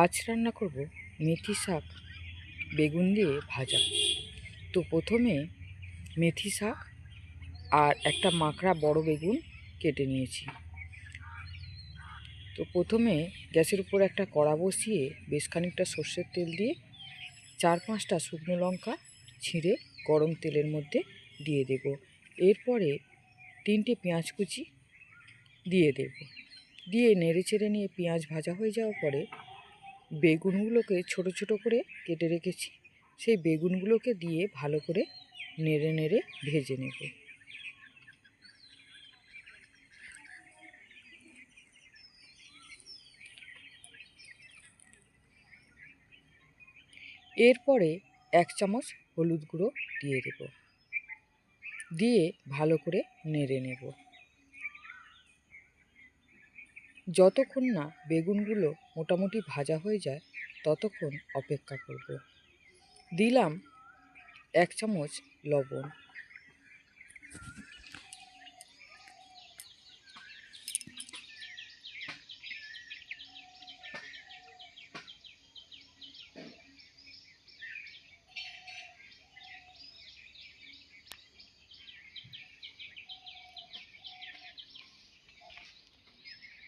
আজ রান্না করব মেথি শাক বেগুন দিয়ে ভাজা। তো প্রথমে মেথি শাক আর একটা মাকড়া বড় বেগুন কেটে নিয়েছি। তো প্রথমে গ্যাসের উপর একটা কড়া বসিয়ে বেশ খানিকটা সর্ষের তেল দিয়ে চার পাঁচটা শুকনো লঙ্কা ছিঁড়ে গরম তেলের মধ্যে দিয়ে দেব। এরপরে তিনটে পেঁয়াজ কুচি দিয়ে দেব। দিয়ে নেড়ে চেড়ে নিয়ে পেঁয়াজ ভাজা হয়ে যাওয়ার পরে বেগুনগুলোকে ছোট ছোট করে কেটে রেখেছি। সেই বেগুনগুলোকে দিয়ে ভালো করে নেড়ে নেড়ে ভেজে নেব। এরপরে এক চামচ হলুদ গুঁড়ো দিয়ে দেব। দিয়ে ভালো করে নেড়ে নেব। যতক্ষণ না বেগুনগুলো মোটামুটি ভাজা হয়ে যায় ততক্ষণ অপেক্ষা করব। দিলাম এক চামচ লবণ।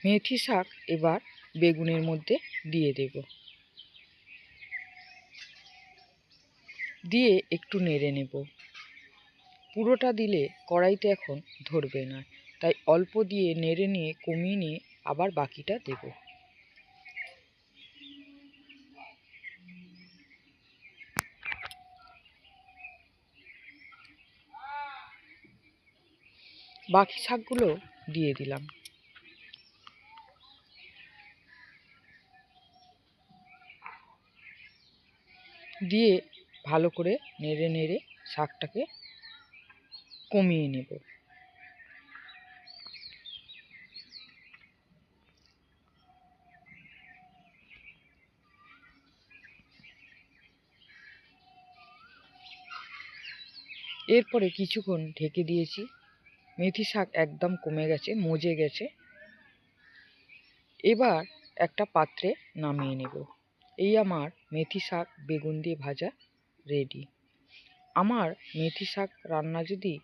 মেথি শাক এবার বেগুনের মধ্যে দিয়ে দেব। দিয়ে একটু নেড়ে নেব। পুরোটা দিলে কড়াইতে এখন ধরবে না, তাই অল্প দিয়ে নেড়ে নিয়ে কমিয়ে নিয়ে আবার বাকিটা দেব। বাকি শাকগুলো দিয়ে দিলাম। দিয়ে ভালো করে নেড়ে নেড়ে শাকটাকে কমিয়ে নেব। এরপরে কিছুক্ষণ ঢেকে দিয়েছি। মেথি শাক একদম কমে গেছে, মজে গেছে। এবার একটা পাত্রে নামিয়ে নেব। এই আমার মেথি শাক বেগুন দিয়ে ভাজা রেডি আমার মেথি শাক রান্না যদি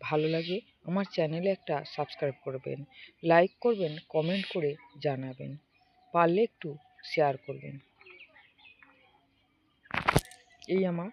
ভালো লাগে, আমার চ্যানেলে একটা সাবস্ক্রাইব করবেন লাইক করবেন কমেন্ট করে জানাবেন, পারলে একটু শেয়ার করবেন। এই আমার